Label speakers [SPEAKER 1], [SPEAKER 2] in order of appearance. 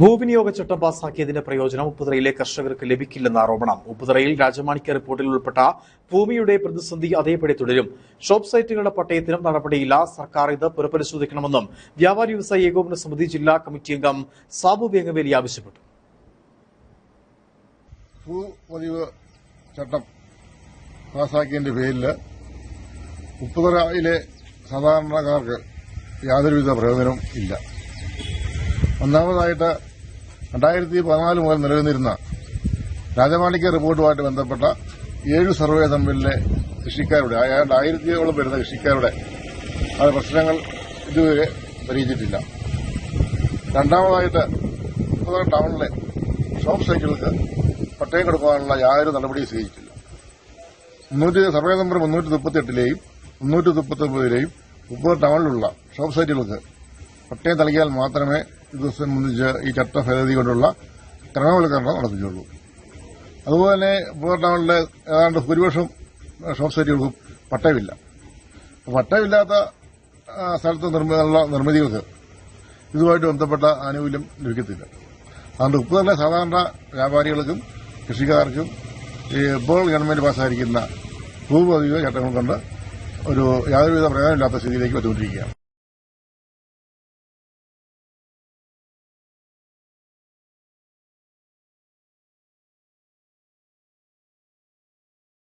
[SPEAKER 1] ഭൂവിനിയോഗ ചട്ടം പാസാക്കിയതിന്റെ പ്രയോജനം ഉപ്പുതറയിലെ കർഷകർക്ക് ലഭിക്കില്ലെന്ന ആരോപണം. ഉപ്പുതറയിൽ രാജമാണിക്യ റിപ്പോർട്ടിൽ ഉൾപ്പെട്ട ഭൂമിയുടെ പ്രതിസന്ധി അതേപടി തുടരും. ഷോപ്പ് സൈറ്റുകളുടെ പട്ടയത്തിനും നടപടിയില്ല. സർക്കാർ ഇത് പുനഃപരിശോധിക്കണമെന്നും വ്യാപാരി വ്യവസായ ഏകോപന സമിതി ജില്ലാ കമ്മിറ്റി അംഗം സാബു വേങ്ങവേലി ആവശ്യപ്പെട്ടു.
[SPEAKER 2] പാസാക്കിയതിന്റെ പേരിൽ ഉപ്പുതറയിലെ സാധാരണക്കാർക്ക് യാതൊരുവിധ പ്രയോജനവും ഇല്ല. ഒന്നാമതായിട്ട് രണ്ടായിരത്തി പതിനാല് മുതൽ നിലനിന്നിരുന്ന രാജമാണിക്യ റിപ്പോർട്ടുമായിട്ട് ബന്ധപ്പെട്ട ഏഴ് സർവേ തമ്മിലെ കൃഷിക്കാരുടെ അയാളുടെ ആയിരത്തിയോളം വരുന്ന കൃഷിക്കാരുടെ ആ പ്രശ്നങ്ങൾ ഇതുവരെ പരിഹരിച്ചിട്ടില്ല. രണ്ടാമതായിട്ട് ടൗണിലെ ഷോപ്പ് സൈക്കിൾക്ക് പട്ടയം കൊടുക്കാനുള്ള യാതൊരു നടപടിയും സ്വീകരിച്ചില്ല. സർവേ നമ്പർ മുന്നൂറ്റി മുപ്പത്തിയെട്ടിലെയും മുന്നൂറ്റി മുപ്പത്തി ഒമ്പതിലെയും ഉപ്പുതറ ടൗണിലുള്ള ഷോപ്പ് സൈറ്റുകൾക്ക് പട്ടയം നൽകിയാൽ മാത്രമേ ഇത് സംബന്ധിച്ച് ഈ ചട്ട ഭേദഗതി കൊണ്ടുള്ള ക്രമവൽക്കരണം നടത്തിച്ചുള്ളൂ അതുപോലെ തന്നെ ഉപകരണങ്ങളുടെ ഏതാണ്ട് ഭൂരിപക്ഷം ഷോപ്പ് പട്ടയമില്ല. പട്ടയമില്ലാത്ത സ്ഥലത്ത് നിർമ്മിതിയുള്ള നിർമ്മിതികൾക്ക് ഇതുമായിട്ട് ബന്ധപ്പെട്ട ആനുകൂല്യം ലഭിക്കത്തില്ല. അതുകൊണ്ട് ഉപ്പുതറിലെ സാധാരണ വ്യാപാരികൾക്കും കൃഷിക്കാർക്കും ഈ ഇപ്പോൾ ഗവൺമെന്റ് പാസ്സായിരിക്കുന്ന ഭൂപതിയോ ചട്ടങ്ങൾ കൊണ്ട് ഒരു യാതൊരുവിധ പ്രയോജനമില്ലാത്ത സ്ഥിതിയിലേക്ക് വന്നുകൊണ്ടിരിക്കുകയാണ്